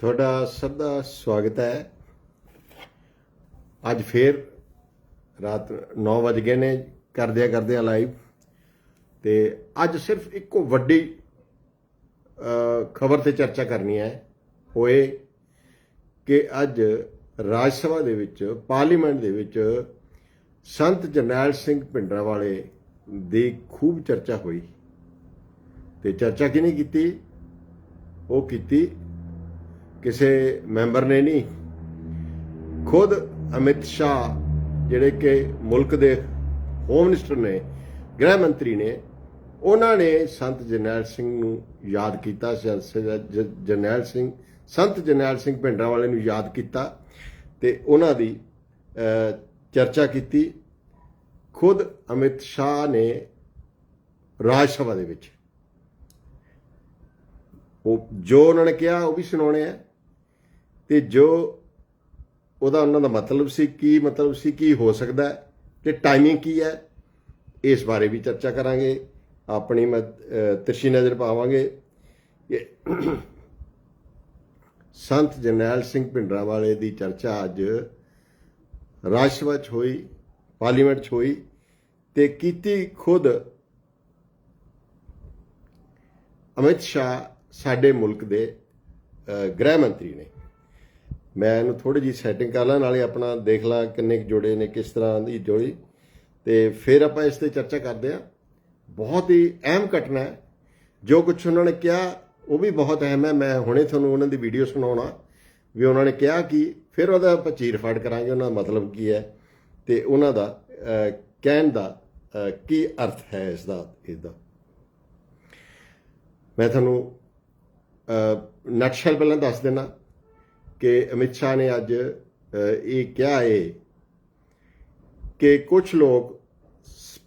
ਤੁਹਾਡਾ ਸਭ ਦਾ ਸਵਾਗਤ ਹੈ। ਅੱਜ ਫੇਰ ਰਾਤ 9 ਵਜ ਗਏ ਨੇ ਕਰਦਿਆਂ ਕਰਦਿਆਂ ਲਾਈਵ ਤੇ ਅੱਜ ਸਿਰਫ ਇੱਕੋ ਵੱਡੀ ਖਬਰ ਤੇ ਚਰਚਾ ਕਰਨੀ ਹੈ। ਹੋਏ ਕਿ ਅੱਜ ਰਾਜ ਸਭਾ ਦੇ ਵਿੱਚ, ਪਾਰਲੀਮੈਂਟ ਦੇ ਵਿੱਚ ਸੰਤ ਜਰਨੈਲ ਸਿੰਘ ਭਿੰਡਰਾਂਵਾਲੇ ਦੀ ਖੂਬ ਚਰਚਾ ਹੋਈ। ਤੇ ਚਰਚਾ ਕਿਹਨੇ ਕੀਤੀ? ਉਹ ਕੀਤੀ ਕਿਸੇ ਮੈਂਬਰ ਨੇ ਨਹੀਂ, ਖੁਦ ਅਮਿਤ ਸ਼ਾਹ ਜਿਹੜੇ ਕਿ ਮੁਲਕ ਦੇ ਹੋਮ ਮਿਨਿਸਟਰ ਨੇ, ਗ੍ਰਹਿ ਮੰਤਰੀ ਨੇ, ਉਹਨਾਂ ਨੇ ਸੰਤ ਜਰਨੈਲ ਸਿੰਘ ਨੂੰ ਯਾਦ ਕੀਤਾ ਜਰਨੈਲ ਸਿੰਘ, ਸੰਤ ਜਰਨੈਲ ਸਿੰਘ ਭਿੰਡਰਾਂ ਵਾਲੇ ਨੂੰ ਯਾਦ ਕੀਤਾ ਤੇ ਉਹਨਾਂ ਦੀ ਚਰਚਾ ਕੀਤੀ। ਖੁਦ ਅਮਿਤ ਸ਼ਾਹ ਨੇ ਰਾਜ ਸਭਾ ਦੇ ਵਿੱਚ, ਉਹ ਜੋ ਉਹਨਾਂ ਨੇ ਕਿਹਾ ਉਹ ਵੀ ਸੁਣਾਉਣੇ ਆ। ਤੇ ਜੋ ਉਹਦਾ ਉਹਨਾਂ ਦਾ ਮਤਲਬ ਸੀ ਕੀ ਮਤਲਬ ਸੀ, ਕੀ ਹੋ ਸਕਦਾ ਹੈ, ਤੇ ਟਾਈਮਿੰਗ ਕੀ ਹੈ, ਇਸ ਬਾਰੇ ਵੀ ਚਰਚਾ ਕਰਾਂਗੇ। ਆਪਣੀ ਮ- ਨਜ਼ਰ ਪਾਵਾਂਗੇ ਕਿ ਸੰਤ ਜਰਨੈਲ ਸਿੰਘ ਭਿੰਡਰਾਂਵਾਲੇ ਦੀ ਚਰਚਾ ਅੱਜ ਰਾਜ ਸਭਾ 'ਚ ਹੋਈ, ਪਾਰਲੀਮੈਂਟ 'ਚ ਹੋਈ ਤੇ ਕੀਤੀ ਖੁਦ ਅਮਿਤ ਸ਼ਾਹ ਸਾਡੇ ਮੁਲਕ ਦੇ ਗ੍ਰਹਿ ਮੰਤਰੀ ਨੇ। ਮੈਂ ਇਹਨੂੰ ਥੋੜੀ ਜੀ ਸੈਟਿੰਗ ਕਰ ਲਾਂ, ਨਾਲੇ ਆਪਣਾ ਦੇਖ ਲਾਂ ਕਿੰਨੇ ਕੁ ਜੋੜੇ ਨੇ, ਕਿਸ ਤਰ੍ਹਾਂ ਦੀ ਜੋੜੀ। ਤੇ ਫਿਰ ਆਪਾਂ ਇਸ ਤੇ ਚਰਚਾ ਕਰਦੇ ਹਾਂ। ਬਹੁਤ ਹੀ ਅਹਿਮ ਘਟਨਾ ਹੈ। ਜੋ ਕੁਝ ਉਹਨਾਂ ਨੇ ਕਿਹਾ, ਉਹ ਵੀ ਬਹੁਤ ਅਹਿਮ ਹੈ। ਮੈਂ ਹੁਣੇ ਤੁਹਾਨੂੰ ਉਹਨਾਂ ਦੀ ਵੀਡੀਓ ਸੁਣਾਉਣਾ। ਵੀ ਉਹਨਾਂ ਨੇ ਕਿਹਾ ਕਿ ਫਿਰ ਉਹਦਾ ਆਪਾਂ ਚੀਰ ਚੀਰਫਾੜ ਕਰਾਂਗੇ, ਉਹਨਾਂ ਦਾ ਮਤਲਬ ਕੀ ਹੈ ਤੇ ਉਹਨਾਂ ਦਾ ਕਹਿਣ ਦਾ ਕੀ ਅਰਥ ਹੈ ਇਸ ਦਾ ਇਸ ਦਾ ਮੈਂ ਤੁਹਾਨੂੰ ਨਕਸ਼ਲ ਪਹਿਲਾਂ ਦੱਸ ਦੇਣਾ ਕਿ ਅਮਿਤ ਸ਼ਾਹ ਨੇ ਅੱਜ ਇਹ ਕਿਹਾ ਹੈ ਕਿ ਕੁਝ ਲੋਕ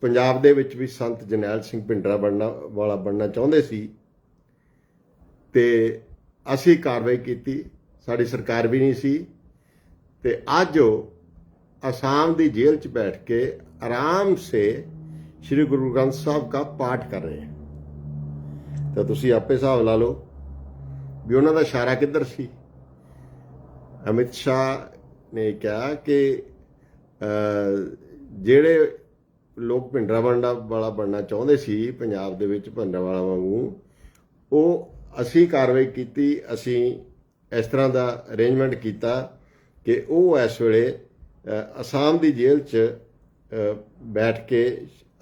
ਪੰਜਾਬ ਦੇ ਵਿੱਚ ਵੀ ਸੰਤ ਜਨੈਲ ਸਿੰਘ ਭਿੰਡਰਾ ਬਣਨਾ, ਵਾਲਾ ਬਣਨਾ ਚਾਹੁੰਦੇ ਸੀ ਤੇ ਅਸੀਂ ਕਾਰਵਾਈ ਕੀਤੀ, ਸਾਡੀ ਸਰਕਾਰ ਵੀ ਨਹੀਂ ਸੀ ਤੇ ਅੱਜ ਉਹ ਅਸਾਮ ਦੀ ਜੇਲ੍ਹ 'ਚ ਬੈਠ ਕੇ ਆਰਾਮ ਸੇ ਸ੍ਰੀ ਗੁਰੂ ਗ੍ਰੰਥ ਸਾਹਿਬ ਦਾ ਪਾਠ ਕਰ ਰਹੇ ਹਨ। ਤਾਂ ਤੁਸੀਂ ਆਪੇ ਹਿਸਾਬ ਲਾ ਲਓ ਵੀ ਉਹਨਾਂ ਦਾ ਇਸ਼ਾਰਾ ਕਿੱਧਰ ਸੀ? ਅਮਿਤ ਸ਼ਾਹ ਨੇ ਕਿਹਾ ਕਿ ਜਿਹੜੇ ਲੋਕ ਭਿੰਡਰਾ ਬਣਨਾ ਵਾਲਾ ਬਣਨਾ ਚਾਹੁੰਦੇ ਸੀ, ਪੰਜਾਬ ਦੇ ਵਿੱਚ ਭਿੰਡਰਾ ਵਾਲਾ ਵਾਂਗੂ, ਉਹ ਅਸੀਂ ਕਾਰਵਾਈ ਕੀਤੀ, ਅਸੀਂ ਇਸ ਤਰ੍ਹਾਂ ਦਾ ਅਰੇਂਜਮੈਂਟ ਕੀਤਾ ਕਿ ਉਹ ਇਸ ਵੇਲੇ ਅਸਾਮ ਦੀ ਜੇਲ੍ਹ 'ਚ ਬੈਠ ਕੇ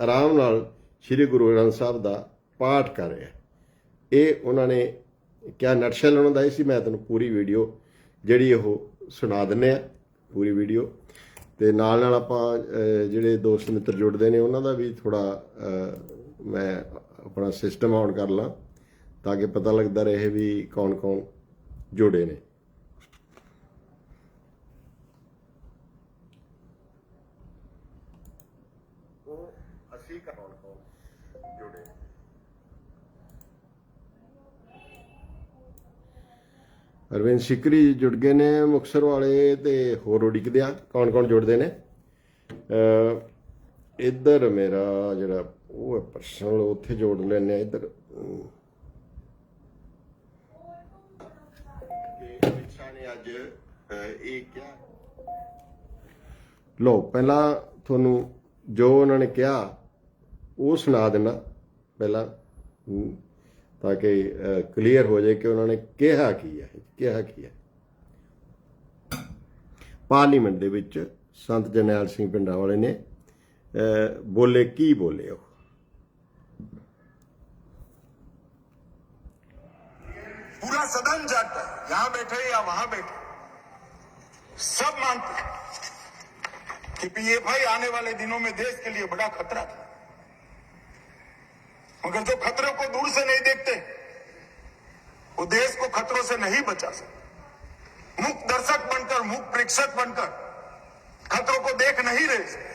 ਆਰਾਮ ਨਾਲ ਸ੍ਰੀ ਗੁਰੂ ਗ੍ਰੰਥ ਸਾਹਿਬ ਦਾ ਪਾਠ ਕਰ ਰਿਹਾ। ਇਹ ਉਹਨਾਂ ਨੇ ਕਿਹਾ, ਨਟਸ਼ਲ ਉਹਨਾਂ ਦਾ ਇਹ ਸੀ, ਮੈਂ ਤੁਹਾਨੂੰ ਪੂਰੀ ਵੀਡੀਓ ਜਿਹੜੀ ਉਹ ਸੁਣਾ ਦਿੰਨੇ ਆ ਪੂਰੀ ਵੀਡੀਓ। ਤੇ ਨਾਲ ਨਾਲ ਆਪਾਂ ਜਿਹੜੇ ਦੋਸਤ ਮਿੱਤਰ ਜੁੜਦੇ ਨੇ, ਉਹਨਾਂ ਦਾ ਵੀ ਥੋੜਾ ਮੈਂ ਆਪਣਾ ਸਿਸਟਮ ਆਨ ਕਰ ਲਾਂ, ਤਾਂ ਕਿ ਪਤਾ ਲੱਗਦਾ ਰਹੇ ਵੀ ਕੌਣ ਕੌਣ ਜੁੜੇ ਨੇ ਉਹ ਅਸੀਂ ਕੌਣ ਕੌਣ ਜੁੜੇ ਅਰਵਿੰਦ ਸਿਕਰੀ ਜੁੜ ਗਏ ਨੇ ਮੁਕਸਰ ਵਾਲੇ ਤੇ ਹੋਰ ਉਡੀਕਦੇ ਆ। ਕੌਣ ਕੌਣ ਜੁੜਦੇ ਨੇ? ਇੱਧਰ ਮੇਰਾ ਜਿਹੜਾ ਉਹ ਹੈ ਪਰਸਨਲ ਉੱਥੇ ਜੋੜ ਲੈਣੇ ਆ ਇੱਧਰ। ਕਿ ਨੇ ਅੱਜ ਇਹ ਕਿਹਾ ਲੋ ਪਹਿਲਾਂ ਤੁਹਾਨੂੰ ਜੋ ਉਹਨਾਂ ਨੇ ਕਿਹਾ, ਉਹ ਸੁਣਾ ਦੇਣਾ ਪਹਿਲਾਂ ਤਾਂ ਕਿ ਕਲੀਅਰ ਹੋ ਜਾਏ ਕਿ ਉਹਨਾਂ ਨੇ ਕਿਹਾ ਕੀ ਹੈ ਕਿਹਾ ਕੀ ਹੈ ਪਾਰਲੀਮੈਂਟ ਦੇ ਵਿੱਚ ਸੰਤ ਜਰਨੈਲ ਸਿੰਘ ਪਿੰਡਾਂ ਵਾਲੇ ਨੇ ਅਹ, ਬੋਲੇ ਕੀ ਬੋਲੇ ਉਹ पूरा सदन जागता है यहां बैठे या वहां बैठे सब मानते हैं कि पीएफआई आने वाले दिनों में देश के लिए बड़ा खतरा था मगर जो खतरों को दूर से नहीं देखते, वो देश को खतरों से नहीं बचा सकते। मुख दर्शक बनकर मुख प्रेक्षक बनकर खतरों को देख नहीं रहे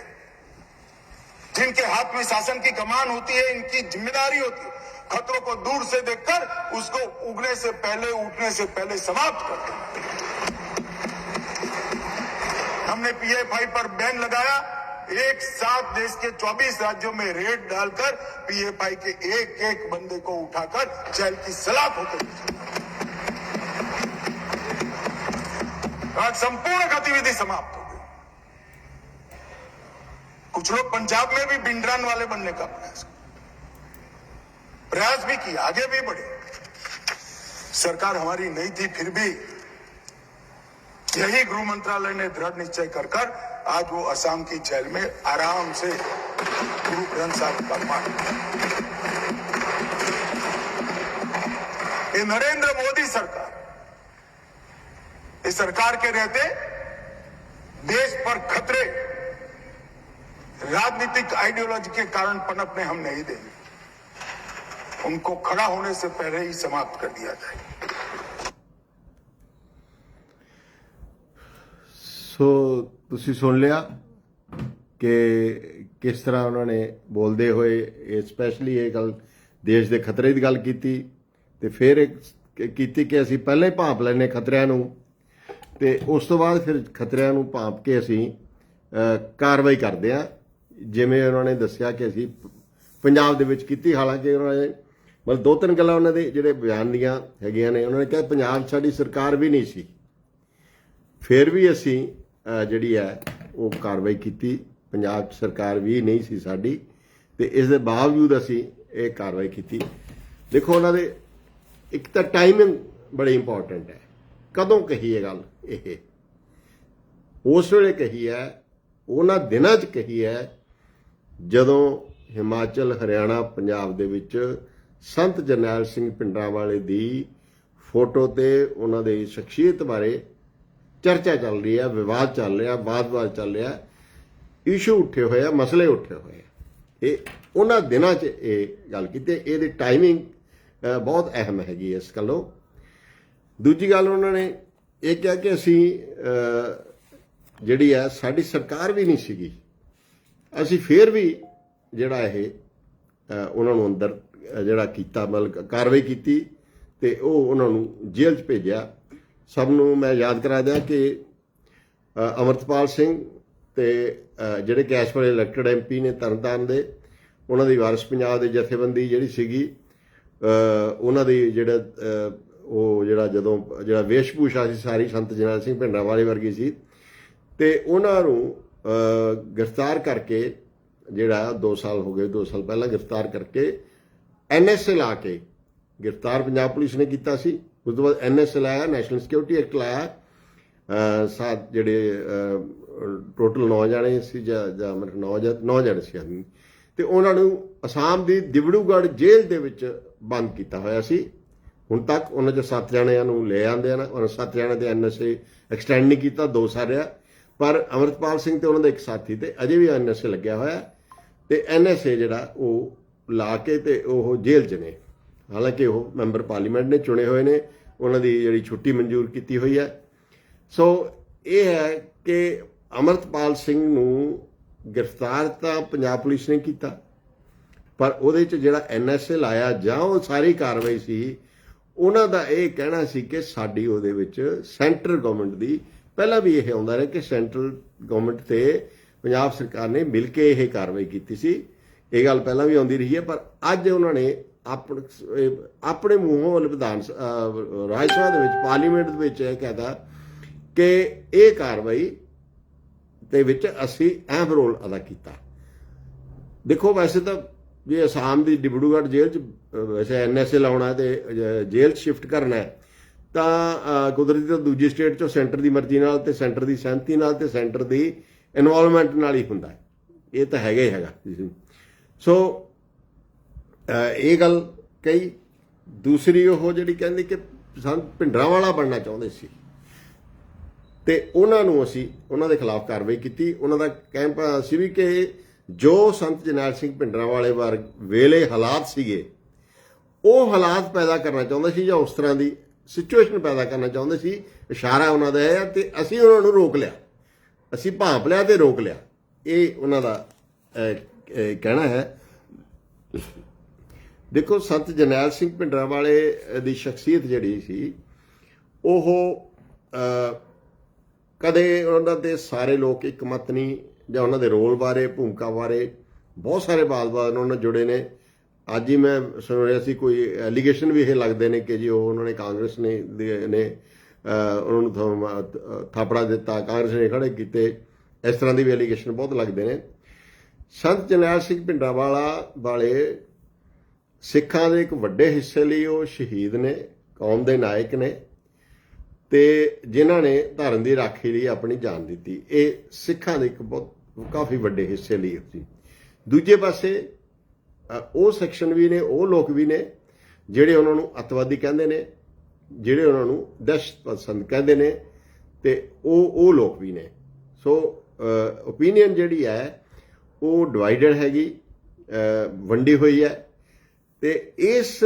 जिनके हाथ में शासन की कमान होती है, इनकी ज़िम्मेदारी होती है, खतरों को दूर से देखकर उसको उगने से पहले, उठने से पहले समाप्त कर दो। हमने पीएफआई पर बैन लगाया। एक साथ देश के 24 राज्यों में रेड डालकर पीएफआई के एक एक बंदे को उठाकर जेल की सलाख होते आज संपूर्ण गतिविधि समाप्त हो गई। कुछ लोग पंजाब में भी बिंडरान वाले बनने का प्रयास प्रयास भी किया आगे भी बढ़े। सरकार हमारी नहीं थी, फिर भी यही गृह मंत्रालय ने दृढ़ निश्चय कर कर आज वो असम की जेल में आराम से गुरु ग्रंथ साहब का पाठ ये नरेंद्र मोदी सरकार, इस सरकार के रहते देश पर खतरे, राजनीतिक आइडियोलॉजी के कारण पनपने हम नहीं देंगे उनको खड़ा होने से पहले ही समाप्त कर दिया जाए। ਸੋ ਤੁਸੀਂ ਸੁਣ ਲਿਆ ਕਿ ਕਿਸ ਤਰ੍ਹਾਂ ਉਹਨਾਂ ਨੇ ਬੋਲਦੇ ਹੋਏ ਇਹ ਸਪੈਸ਼ਲੀ ਇਹ ਗੱਲ ਦੇਸ਼ ਦੇ ਖਤਰੇ ਦੀ ਗੱਲ ਕੀਤੀ ਤੇ ਫਿਰ ਇੱਕ ਕੀਤੀ ਕਿ ਅਸੀਂ ਪਹਿਲਾਂ ਹੀ ਭਾਂਪ ਲੈਨੇ ਖਤਰਿਆਂ ਨੂੰ ਤੇ ਉਸ ਤੋਂ ਬਾਅਦ ਫਿਰ ਖਤਰਿਆਂ ਨੂੰ ਭਾਂਪ ਕੇ ਅਸੀਂ ਕਾਰਵਾਈ ਕਰਦੇ ਹਾਂ। ਜਿਵੇਂ ਉਹਨਾਂ ਨੇ ਦੱਸਿਆ ਕਿ ਅਸੀਂ ਪੰਜਾਬ ਦੇ ਵਿੱਚ ਕੀਤੀ, ਹਾਲਾਂਕਿ ਉਹਨਾਂ ਨੇ ਮਤਲਬ ਦੋ ਤਿੰਨ ਗੱਲਾਂ ਉਹਨਾਂ ਦੇ ਜਿਹੜੇ ਬਿਆਨ ਦੀਆਂ ਹੈਗੀਆਂ ਨੇ, ਉਹਨਾਂ ਨੇ ਕਿਹਾ ਪੰਜਾਬ 'ਚ ਸਾਡੀ ਸਰਕਾਰ ਵੀ ਨਹੀਂ ਸੀ। ਫਿਰ ਵੀ ਅਸੀਂ ਜਿਹੜੀ ਹੈ, ਉਹ ਕਾਰਵਾਈ ਕੀਤੀ। ਪੰਜਾਬ ਸਰਕਾਰ ਵੀ ਨਹੀਂ ਸੀ ਸਾਡੀ ਤੇ ਇਸ ਦੇ ਬਾਵਜੂਦ ਅਸੀਂ ਇਹ ਕਾਰਵਾਈ ਕੀਤੀ। ਦੇਖੋ, ਉਹਨਾਂ ਦੇ ਇੱਕ ਤਾਂ ਟਾਈਮਿੰਗ ਬੜੀ ਇੰਪੋਰਟੈਂਟ ਹੈ। ਕਦੋਂ ਕਹੀ ਇਹ ਗੱਲ? ਇਹ ਉਸ ਵੇਲੇ ਕਹੀ ਹੈ, ਉਹਨਾਂ ਦਿਨਾਂ 'ਚ ਕਹੀ ਹੈ, ਜਦੋਂ ਹਿਮਾਚਲ, ਹਰਿਆਣਾ, ਪੰਜਾਬ ਦੇ ਵਿੱਚ ਸੰਤ ਜਰਨੈਲ ਸਿੰਘ ਪਿੰਡਰਾਂਵਾਲੇ ਦੀ ਫੋਟੋ ਤੇ ਉਹਨਾਂ ਦੇ ਸ਼ਖਸੀਅਤ ਬਾਰੇ ਚਰਚਾ ਚੱਲ ਰਹੀ ਹੈ ਵਿਵਾਦ ਚੱਲ ਰਿਹਾ, ਵਾਦ-ਵਾਦ ਚੱਲ ਰਿਹਾ। ਇਸ਼ੂ ਉੱਠੇ ਹੋਏ ਆ, ਮਸਲੇ ਉੱਠੇ ਹੋਏ ਆ। ਇਹ, ਉਹਨਾਂ ਦਿਨਾਂ 'ਚ ਇਹ ਗੱਲ ਕੀਤੀ, ਇਹਦੀ ਟਾਈਮਿੰਗ ਬਹੁਤ ਅਹਿਮ ਹੈਗੀ ਇਸ ਗੱਲੋਂ। ਦੂਜੀ ਗੱਲ ਉਹਨਾਂ ਨੇ ਇਹ ਕਿਹਾ ਕਿ ਅਸੀਂ ਜਿਹੜੀ ਹੈ ਸਾਡੀ ਸਰਕਾਰ ਵੀ ਨਹੀਂ ਸੀਗੀ। ਅਸੀਂ ਫੇਰ ਵੀ ਜਿਹੜਾ ਇਹ ਉਹਨਾਂ ਨੂੰ ਅੰਦਰ ਜਿਹੜਾ ਕੀਤਾ, ਮਤਲਬ ਕਾਰਵਾਈ ਕੀਤੀ ਤੇ ਉਹ ਉਹਨਾਂ ਨੂੰ ਜੇਲ੍ਹ 'ਚ ਭੇਜਿਆ। ਸਭ ਨੂੰ ਮੈਂ ਯਾਦ ਕਰਾ ਦਿਆਂ ਕਿ ਅ, ਅਮਰਤਪਾਲ ਸਿੰਘ ਤੇ ਜਿਹੜੇ ਕੈਸ਼ ਵਾਲੇ ਵੇਲੇ ਇਲੈਕਟਡ ਐਮਪੀ ਨੇ ਤਰਨਤਾਰਨ ਦੇ ਉਹਨਾਂ ਦੀ ਵਾਰਿਸ ਪੰਜਾਬ ਦੇ ਜਥੇਬੰਦੀ ਜਿਹੜੀ ਸੀਗੀ ਉਹਨਾਂ ਦੀ ਜਿਹੜਾ ਉਹ ਜਿਹੜਾ ਜਦੋਂ ਜਿਹੜਾ ਵੇਸ਼ਭੂਸ਼ਾ ਸੀ ਸਾਰੀ ਸੰਤ ਜਨਰਲ ਸਿੰਘ ਭਿੰਡਰਾਂ ਵਾਲੇ ਵਰਗੀ ਸੀ ਤੇ ਉਹਨਾਂ ਨੂੰ ਗ੍ਰਿਫਤਾਰ ਕਰਕੇ ਜਿਹੜਾ 2 ਸਾਲ ਹੋ ਗਏ 2 ਸਾਲ ਪਹਿਲਾਂ ਗ੍ਰਿਫਤਾਰ ਕਰਕੇ ਐਨਐਸਏ ਲਾ ਕੇ ਗ੍ਰਿਫਤਾਰ ਪੰਜਾਬ ਪੁਲਿਸ ਨੇ ਕੀਤਾ ਸੀ। ਉਸ ਤੋਂ ਬਾਅਦ ਐਨਐਸਏ ਲਾਇਆ ਨੈਸ਼ਨਲ ਸਿਕਿਉਰਿਟੀ ਐਕਟ ਲਾਇਆ। ਅ, ਸਾਤ ਜਿਹੜੇ ਟੋਟਲ 9 ਜਾਣੇ ਸੀ ਜਾਂ ਜਾਂ ਮੇਰੇ 9 ਜਾਂ 9 ਜਾਣੇ ਸੀ ਆਦਮੀ। ਤੇ ਉਹਨਾਂ ਨੂੰ ਅਸਾਮ ਦੀ ਦਿਬੜੂਗੜ੍ਹ ਜੇਲ੍ਹ ਦੇ ਵਿੱਚ ਬੰਦ ਕੀਤਾ ਹੋਇਆ ਸੀ। ਹੁਣ ਤੱਕ ਉਹਨਾਂ ਚੋਂ ਸੱਤ ਜਣਿਆਂ ਨੂੰ ਲੈ ਆਂਦੇ ਹਨ ਉਹਨਾਂ ਸੱਤ ਜਣਿਆਂ ਦੇ ਐਨਐਸਏ ਐਕਸਟੈਂਡ ਨਹੀਂ ਕੀਤਾ ਦੋ ਸਾਰਿਆ ਪਰ ਅਮਰਤਪਾਲ ਸਿੰਘ ਤੇ ਉਹਨਾਂ ਦਾ ਇੱਕ ਸਾਥੀ ਤੇ ਅਜੇ ਵੀ ਐਨਐਸਏ ਲੱਗਿਆ ਹੋਇਆ। ਹੈ ਤੇ ਐਨਐਸਏ ਜਿਹੜਾ ਉਹ ਲਾ ਕੇ ਤੇ ਉਹ ਜੇਲ੍ਹ 'ਚ ਨੇ। ਹਾਲਾਂਕਿ ਉਹ ਮੈਂਬਰ ਪਾਰਲੀਮੈਂਟ ਨੇ ਚੁਣੇ ਹੋਏ ਨੇ, ਉਹਨਾਂ ਦੀ ਜਿਹੜੀ ਛੁੱਟੀ ਮਨਜ਼ੂਰ ਕੀਤੀ ਹੋਈ ਹੈ। ਸੋ ਇਹ ਹੈ ਕਿ ਅਮਰਤਪਾਲ ਸਿੰਘ ਨੂੰ ਗ੍ਰਿਫਤਾਰ ਤਾਂ ਪੰਜਾਬ ਪੁਲਿਸ ਨੇ ਕੀਤਾ, ਪਰ ਉਹਦੇ ਚ ਜਿਹੜਾ ਐਨਐਸਏ ਲਾਇਆ ਜਾਂ ਉਹ ਸਾਰੀ ਕਾਰਵਾਈ ਸੀ, ਉਹਨਾਂ ਦਾ ਇਹ ਕਹਿਣਾ ਸੀ ਕਿ ਸਾਡੀ ਉਹਦੇ ਵਿੱਚ ਸੈਂਟਰ ਗਵਰਨਮੈਂਟ ਦੀ, ਪਹਿਲਾਂ ਵੀ ਇਹ ਆਉਂਦਾ ਰਿਹਾ ਕਿ ਸੈਂਟਰਲ ਗਵਰਨਮੈਂਟ ਤੇ ਪੰਜਾਬ ਸਰਕਾਰ ਨੇ ਮਿਲ ਕੇ ਇਹ ਕਾਰਵਾਈ ਕੀਤੀ ਸੀ। ਇਹ ਗੱਲ ਪਹਿਲਾਂ ਵੀ ਆਉਂਦੀ ਰਹੀ ਹੈ, ਪਰ ਅੱਜ ਉਹਨਾਂ ਨੇ ਆਪਣੇ ਇਹ ਆਪਣੇ ਮੂੰਹੋਂ ਵਿਧਾਨ ਸ- ਰਾਜ ਸਭਾ ਦੇ ਵਿੱਚ ਪਾਰਲੀਮੈਂਟ ਦੇ ਵਿੱਚ ਇਹ ਕਹਤਾ ਕਿ ਇਹ ਕਾਰਵਾਈ ਦੇ ਵਿੱਚ ਅਸੀਂ ਅਹਿਮ ਰੋਲ ਅਦਾ ਕੀਤਾ। ਦੇਖੋ ਵੈਸੇ ਤਾਂ ਜੇ ਅਸਾਮ ਦੀ ਡਿਬੜੂਗੜ੍ਹ ਜੇਲ੍ਹ ਚ ਵੈਸੇ ਐਨਐਸਏ ਲਾਉਣਾ ਹੈ ਤੇ ਅਹ, ਜੇਲ੍ਹ ਸ਼ਿਫਟ ਕਰਨਾ ਤਾਂ ਕੁਦਰਤੀ ਤਾਂ ਦੂਜੀ ਸਟੇਟ ਚੋਂ ਸੈਂਟਰ ਦੀ ਮਰਜ਼ੀ ਨਾਲ ਤੇ ਸੈਂਟਰ ਦੀ ਸਹਿਮਤੀ ਨਾਲ ਤੇ ਸੈਂਟਰ ਦੀ ਇਨਵੋਲਵਮੈਂਟ ਨਾਲ ਹੀ ਹੁੰਦਾ ਇਹ ਤਾਂ ਹੈਗਾ ਹੀ ਹੈਗਾ। ਸੋ ਇਹ ਗੱਲ ਕਹੀ। ਦੂਸਰੀ ਉਹ ਜਿਹੜੀ ਕਹਿੰਦੀ ਕਿ ਸੰਤ ਭਿੰਡਰਾਂ ਵਾਲਾ ਬਣਨਾ ਚਾਹੁੰਦੇ ਸੀ। ਤੇ ਉਹਨਾਂ ਨੂੰ ਅਸੀਂ ਉਹਨਾਂ ਦੇ ਖਿਲਾਫ ਕਾਰਵਾਈ ਕੀਤੀ। ਉਹਨਾਂ ਦਾ ਕਹਿਣਾ ਸੀ ਵੀ ਕਿ ਜੋ ਸੰਤ ਜਰਨੈਲ ਸਿੰਘ ਭਿੰਡਰਾਂ ਵਾਲੇ ਵਰਗ ਵੇਲੇ ਹਾਲਾਤ ਸੀਗੇ, ਉਹ ਹਾਲਾਤ ਪੈਦਾ ਕਰਨਾ ਚਾਹੁੰਦੇ ਸੀ ਜਾਂ ਉਸ ਤਰ੍ਹਾਂ ਦੀ ਸਿਚੁਏਸ਼ਨ ਪੈਦਾ ਕਰਨਾ ਚਾਹੁੰਦੇ ਸੀ। ਇਸ਼ਾਰਾ ਉਹਨਾਂ ਦਾ ਹੈ ਤੇ ਅਸੀਂ ਉਹਨਾਂ ਨੂੰ ਰੋਕ ਲਿਆ। ਅਸੀਂ ਭਾਂਪ ਲਿਆ ਤੇ ਰੋਕ ਲਿਆ। ਇਹ ਉਹਨਾਂ ਦਾ ਕਹਿਣਾ ਹੈ। ਦੇਖੋ, ਸੰਤ ਜਰਨੈਲ ਸਿੰਘ ਭਿੰਡਰਾਂ ਵਾਲੇ ਦੀ ਸ਼ਖਸੀਅਤ ਜਿਹੜੀ ਸੀ, ਉਹ ਕਦੇ ਉਹਨਾਂ ਦੇ ਸਾਰੇ ਲੋਕ ਇੱਕ ਮਤ ਨਹੀਂ, ਜਾਂ ਉਹਨਾਂ ਦੇ ਰੋਲ ਬਾਰੇ, ਭੂਮਿਕਾ ਬਾਰੇ, ਬਹੁਤ ਸਾਰੇ ਬਾਤ-ਬਾਤ ਉਹਨਾਂ ਨਾਲ ਜੁੜੇ ਨੇ। ਅੱਜ ਹੀ ਮੈਂ ਸੁਣ ਰਿਹਾ ਸੀ, ਕੋਈ ਐਲੀਗੇਸ਼ਨ ਵੀ ਇਹ ਲੱਗਦੇ ਨੇ ਕਿ ਜੀ ਉਹ ਉਹਨਾਂ ਨੇ ਕਾਂਗਰਸ ਨੇ ਨੇ ਉਹਨਾਂ ਨੂੰ ਥਾਪੜਾ ਦਿੱਤਾ, ਕਾਂਗਰਸ ਨੇ ਖੜੇ ਕੀਤੇ। ਇਸ ਤਰ੍ਹਾਂ ਦੀ ਵੀ ਐਲੀਗੇਸ਼ਨ ਬਹੁਤ ਲੱਗਦੇ ਨੇ। ਸੰਤ ਜਰਨੈਲ ਸਿੰਘ ਭਿੰਡਰਾਵਾਲਾ ਵਾਲੇ ਸਿੱਖਾਂ ਦੇ ਇੱਕ ਵੱਡੇ ਹਿੱਸੇ ਲਈ ਉਹ ਸ਼ਹੀਦ ਨੇ, ਕੌਮ ਦੇ ਨਾਇਕ ਨੇ ਤੇ ਜਿਨ੍ਹਾਂ ਨੇ ਧਰਮ ਦੀ ਰਾਖੀ ਲਈ ਆਪਣੀ ਜਾਨ ਦਿੱਤੀ। ਇਹ ਸਿੱਖਾਂ ਦੇ ਇੱਕ ਬਹੁਤ ਕਾਫੀ ਵੱਡੇ ਹਿੱਸੇ ਲਈ ਸੀ। ਦੂਜੇ ਪਾਸੇ ਉਹ ਸੈਕਸ਼ਨ ਵੀ ਨੇ, ਉਹ ਲੋਕ ਵੀ ਨੇ, ਜਿਹੜੇ ਉਹਨਾਂ ਨੂੰ ਅਤਵਾਦੀ ਕਹਿੰਦੇ ਨੇ, ਜਿਹੜੇ ਉਹਨਾਂ ਨੂੰ ਦਹਿਸ਼ਤਪਸੰਦ ਕਹਿੰਦੇ ਨੇ ਤੇ ਉਹ ਉਹ ਲੋਕ ਵੀ ਨੇ। ਸੋ ਓਪੀਨੀਅਨ ਜਿਹੜੀ ਹੈ, ਉਹ ਡਿਵਾਈਡਡ ਹੈਗੀ ਵੰਡੀ ਹੋਈ ਹੈ। ਤੇ ਇਸ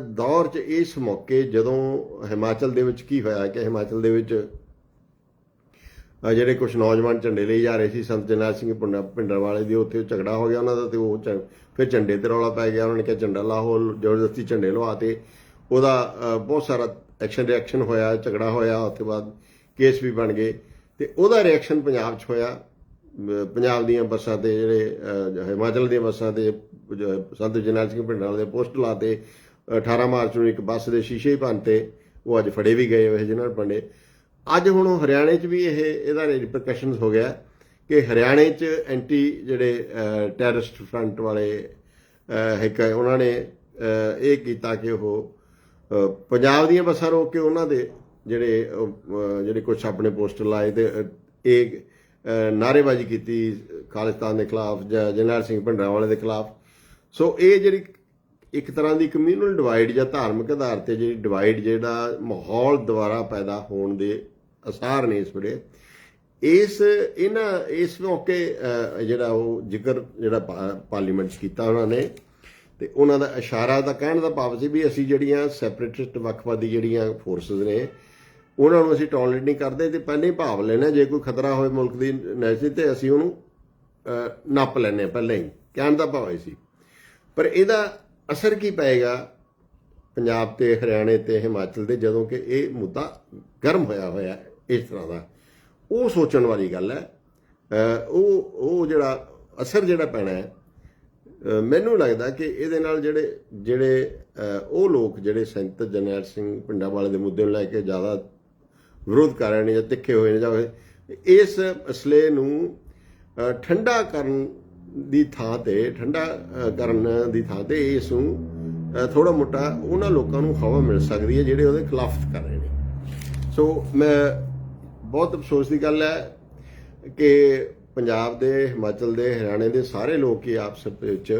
ਦੌਰ 'ਚ, ਇਸ ਮੌਕੇ ਜਦੋਂ ਹਿਮਾਚਲ ਦੇ ਵਿੱਚ ਕੀ ਹੋਇਆ ਕਿ ਹਿਮਾਚਲ ਦੇ ਵਿੱਚ ਜਿਹੜੇ ਕੁਝ ਨੌਜਵਾਨ ਝੰਡੇ ਲਈ ਜਾ ਰਹੇ ਸੀ, ਸੰਤ ਜਰਨੈਲ ਸਿੰਘ ਪਿੰਡਰ ਵਾਲੇ ਦੀ ਉੱਥੇ ਝਗੜਾ ਹੋ ਗਿਆ ਉਹਨਾਂ ਦਾ ਤੇ ਉਹ ਝ- ਫਿਰ ਝੰਡੇ ਤੇ ਰੌਲਾ ਪੈ ਗਿਆ, ਉਹਨਾਂ ਨੇ ਕਿਹਾ ਝੰਡਾ ਲਾਹੋ, ਜ਼ਬਰਦਸਤੀ ਝੰਡੇ ਲਵਾਤੇ ਉਹਦਾ ਬਹੁਤ ਸਾਰਾ ਐਕਸ਼ਨ ਰਿਐਕਸ਼ਨ ਹੋਇਆ, ਝਗੜਾ ਹੋਇਆ ਉਸ ਤੋਂ ਬਾਅਦ ਕੇਸ ਵੀ ਬਣ ਗਏ ਤੇ ਉਹਦਾ ਰਿਐਕਸ਼ਨ ਪੰਜਾਬ 'ਚ ਹੋਇਆ। ਪੰਜਾਬ ਦੀਆਂ ਬੱਸਾਂ ਤੇ ਜਿਹੜੇ ਹਿਮਾਚਲ ਦੀਆਂ ਬੱਸਾਂ ਤੇ ਸੰਤ ਜਰਨੈਲ ਸਿੰਘ ਭਿੰਡਰਾਲ ਦੇ ਪੋਸਟ ਲਾਤੇ 18 ਮਾਰਚ ਨੂੰ ਇੱਕ ਬੱਸ ਦੇ ਸ਼ੀਸ਼ੇ ਹੀ ਭੰਨਤੇ ਉਹ ਅੱਜ ਫੜੇ ਵੀ ਗਏ ਹੋਏ ਜਿਹਨਾਂ ਪੰਡੇ। ਅੱਜ ਹੁਣ ਉਹ ਹਰਿਆਣੇ 'ਚ ਵੀ ਇਹ ਇਹਦਾ ਰਿਪਰਕਸ਼ਨਸ ਹੋ ਗਿਆ ਕਿ ਹਰਿਆਣੇ 'ਚ ਐਂਟੀ ਜਿਹੜੇ ਟੈਰਰਿਸਟ ਫਰੰਟ ਵਾਲੇ ਅਹ, ਇੱਕ ਉਹਨਾਂ ਨੇ ਇਹ ਕੀਤਾ ਕਿ ਉਹ ਪੰਜਾਬ ਦੀਆਂ ਬੱਸਾਂ ਰੋਕ ਕੇ ਉਹਨਾਂ ਦੇ ਜਿਹੜੇ ਜਿਹੜੇ ਕੁਝ ਆਪਣੇ ਪੋਸਟਰ ਲਾਏ ਤੇ ਇਹ ਅਹ, ਨਾਅਰੇਬਾਜ਼ੀ ਕੀਤੀ ਖਾਲਿਸਤਾਨ ਦੇ ਖਿਲਾਫ ਜਾਂ ਜਰਨੈਲ ਸਿੰਘ ਭਿੰਡਰਾਂਵਾਲੇ ਦੇ ਖਿਲਾਫ। ਸੋ ਇਹ ਜਿਹੜੀ ਇੱਕ ਤਰ੍ਹਾਂ ਦੀ ਕਮਿਊਨਲ ਡਿਵਾਈਡ ਜਾਂ ਧਾਰਮਿਕ ਆਧਾਰ ਤੇ ਜਿਹੜੀ ਡਿਵਾਈਡ ਜਿਹੜਾ ਮਾਹੌਲ ਦੁਆਰਾ ਪੈਦਾ ਹੋਣ ਦੇ ਅਸਾਰ ਨੇ ਇਸ ਵੇਲੇ ਇਸ ਇਹਨਾਂ ਇਸ ਮੌਕੇ ਜਿਹੜਾ ਉਹ ਜ਼ਿਕਰ ਜਿਹੜਾ ਪਾਰਲੀਮੈਂਟ 'ਚ ਕੀਤਾ ਉਹਨਾਂ ਨੇ ਤੇ ਉਹਨਾਂ ਦਾ ਇਸ਼ਾਰਾ ਦਾ ਕਹਿਣ ਦਾ ਭਾਵ ਸੀ ਵੀ ਅਸੀਂ ਜਿਹੜੀਆਂ ਸੈਪਰੇਟਿਸਟ ਵੱਖਵਾਦੀ ਜਿਹੜੀਆਂ ਫੋਰਸਸ ਨੇ ਉਹਨਾਂ ਨੂੰ ਅਸੀਂ ਟੋਲਰੇਟ ਨਹੀਂ ਕਰਦੇ ਤੇ ਪਹਿਲਾਂ ਹੀ ਭਾਵ ਲੈਣਾ ਜੇ ਕੋਈ ਖਤਰਾ ਹੋਵੇ ਮੁਲਕ ਦੀ ਨੈਸ਼ਨਲ ਤੇ ਅਸੀਂ ਉਹਨੂੰ ਅਹ, ਨੱਪ ਲੈਣੇ ਪਹਿਲਾਂ ਹੀ ਕਹਿਣ ਦਾ ਭਾਵ ਇਹ ਸੀ। ਪਰ ਇਹਦਾ ਅਸਰ ਕੀ ਪਏਗਾ ਪੰਜਾਬ ਤੇ ਹਰਿਆਣੇ ਤੇ ਹਿਮਾਚਲ ਦੇ ਜਦੋਂ ਕਿ ਇਹ ਮੁੱਦਾ ਗਰਮ ਹੋਇਆ ਹੋਇਆ ਇਸ ਤਰ੍ਹਾਂ ਦਾ। ਉਹ ਸੋਚਣ ਵਾਲੀ ਗੱਲ ਹੈ। ਉਹ ਉਹ ਜਿਹੜਾ ਅਸਰ ਜਿਹੜਾ ਪੈਣਾ ਹੈ ਮੈਨੂੰ ਲੱਗਦਾ ਕਿ ਇਹਦੇ ਨਾਲ ਜਿਹੜੇ ਜਿਹੜੇ ਉਹ ਲੋਕ ਜਿਹੜੇ ਸੰਤ ਜਰਨੈਲ ਸਿੰਘ ਪਿੰਡਾਂ ਵਾਲੇ ਦੇ ਮੁੱਦੇ ਨੂੰ ਲੈ ਕੇ ਜ਼ਿਆਦਾ ਵਿਰੋਧ ਕਰ ਰਹੇ ਨੇ ਜਾਂ ਤਿੱਖੇ ਹੋਏ ਨੇ ਜਾਂ ਇਸ ਮਸਲੇ ਨੂੰ ਠੰਡਾ ਕਰਨ ਦੀ ਥਾਂ ਤੇ, ਠੰਡਾ ਕਰਨ ਦੀ ਥਾਂ ਤੇ ਇਸ ਨੂੰ ਥੋੜਾ ਮੋਟਾ ਉਹਨਾਂ ਲੋਕਾਂ ਨੂੰ ਹਵਾ ਮਿਲ ਸਕਦੀ ਹੈ ਜਿਹੜੇ ਉਹਦੇ ਖਿਲਾਫ ਕਰ ਰਹੇ ਨੇ। ਸੋ ਮੈਂ ਬਹੁਤ ਅਫਸੋਸ ਦੀ ਗੱਲ ਹੈ ਕਿ ਪੰਜਾਬ ਦੇ, ਹਿਮਾਚਲ ਦੇ, ਹਰਿਆਣੇ ਦੇ ਸਾਰੇ ਲੋਕ ਹੀ ਆਪਸ ਵਿੱਚ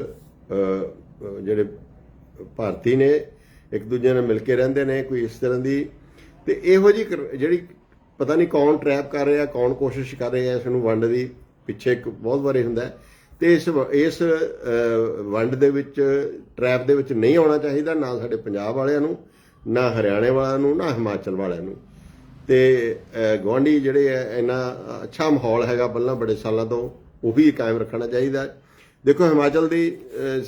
ਜਿਹੜੇ ਭਾਰਤੀ ਨੇ, ਇੱਕ ਦੂਜੇ ਨਾਲ ਮਿਲ ਕੇ ਰਹਿੰਦੇ ਨੇ, ਕੋਈ ਇਸ ਤਰ੍ਹਾਂ ਦੀ ਤੇ ਇਹੋ ਜੀ ਜਿਹੜੀ ਪਤਾ ਨਹੀਂ ਕੌਣ ਟਰੈਪ ਕਰ ਰਿਹਾ, ਕੌਣ ਕੋਸ਼ਿਸ਼ ਕਰ ਰਿਹਾ ਇਸ ਨੂੰ ਵੰਡ ਦੀ, ਪਿੱਛੇ ਇੱਕ ਬਹੁਤ ਵਾਰੀ ਹੁੰਦਾ ਹੈ। ਤੇ ਇਸ ਵ- ਇਸ ਵੰਡ ਦੇ ਵਿੱਚ ਟਰੈਪ ਦੇ ਵਿੱਚ ਨਹੀਂ ਆਉਣਾ ਚਾਹੀਦਾ ਨਾ ਸਾਡੇ ਪੰਜਾਬ ਵਾਲਿਆਂ ਨੂੰ, ਨਾ ਹਰਿਆਣੇ ਵਾਲਿਆਂ ਨੂੰ, ਨਾ ਹਿਮਾਚਲ ਵਾਲਿਆਂ ਨੂੰ। ਤੇ ਗਵਾਂਢੀ ਜਿਹੜੇ ਹੈ ਇੰਨਾ ਅੱਛਾ ਮਾਹੌਲ ਹੈਗਾ ਪਹਿਲਾਂ ਬੜੇ ਸਾਲਾਂ ਤੋਂ, ਉਹੀ ਕਾਇਮ ਰੱਖਣਾ ਚਾਹੀਦਾ। ਦੇਖੋ ਹਿਮਾਚਲ ਦੀ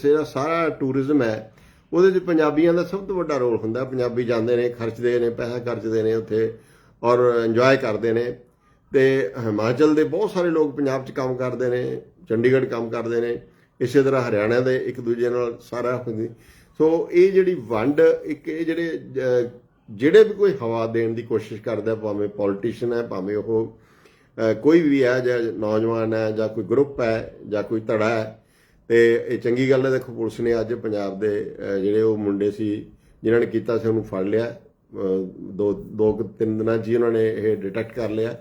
ਜਿਹੜਾ ਸਾਰਾ ਟੂਰਿਜ਼ਮ ਹੈ ਉਹਦੇ 'ਚ ਪੰਜਾਬੀਆਂ ਦਾ ਸਭ ਤੋਂ ਵੱਡਾ ਰੋਲ ਹੁੰਦਾ ਪੰਜਾਬੀ ਜਾਂਦੇ ਨੇ, ਖਰਚਦੇ ਨੇ, ਪੈਸਾ ਖਰਚਦੇ ਨੇ ਉੱਥੇ ਔਰ ਇੰਜੋਏ ਕਰਦੇ ਨੇ। ਤੇ ਹਿਮਾਚਲ ਦੇ ਬਹੁਤ ਸਾਰੇ ਲੋਕ ਪੰਜਾਬ 'ਚ ਕੰਮ ਕਰਦੇ ਨੇ, ਚੰਡੀਗੜ੍ਹ ਕੰਮ ਕਰਦੇ ਨੇ, ਇਸੇ ਤਰ੍ਹਾਂ ਹਰਿਆਣਾ ਦੇ ਇੱਕ ਦੂਜੇ ਨਾਲ ਸਾਰਾ ਸੋ ਇਹ ਜਿਹੜੀ ਵੰਡ, ਇੱਕ ਇਹ ਜਿਹੜੇ ਜਿਹੜੇ ਵੀ ਕੋਈ ਹਵਾ ਦੇਣ ਦੀ ਕੋਸ਼ਿਸ਼ ਕਰਦਾ ਭਾਵੇਂ ਪੋਲੀਟੀਸ਼ੀਅਨ ਹੈ, ਭਾਵੇਂ ਉਹ ਕੋਈ ਵੀ ਹੈ, ਜਾਂ ਨੌਜਵਾਨ ਹੈ, ਜਾਂ ਕੋਈ ਗਰੁੱਪ ਹੈ, ਜਾਂ ਕੋਈ ਧੜਾ ਹੈ ਤੇ ਇਹ ਚੰਗੀ ਗੱਲ ਹੈ, ਦੇਖੋ ਪੁਲਿਸ ਨੇ ਅੱਜ ਪੰਜਾਬ ਦੇ ਜਿਹੜੇ ਉਹ ਮੁੰਡੇ ਸੀ, ਜਿਨ੍ਹਾਂ ਨੇ ਕੀਤਾ ਸੀ, ਉਹਨੂੰ ਫੜ ਲਿਆ। ਦੋ ਦੋ ਕੁ ਤਿੰਨ ਦਿਨਾਂ 'ਚ ਹੀ ਉਹਨਾਂ ਨੇ ਇਹ ਡਿਟੈਕਟ ਕਰ ਲਿਆ।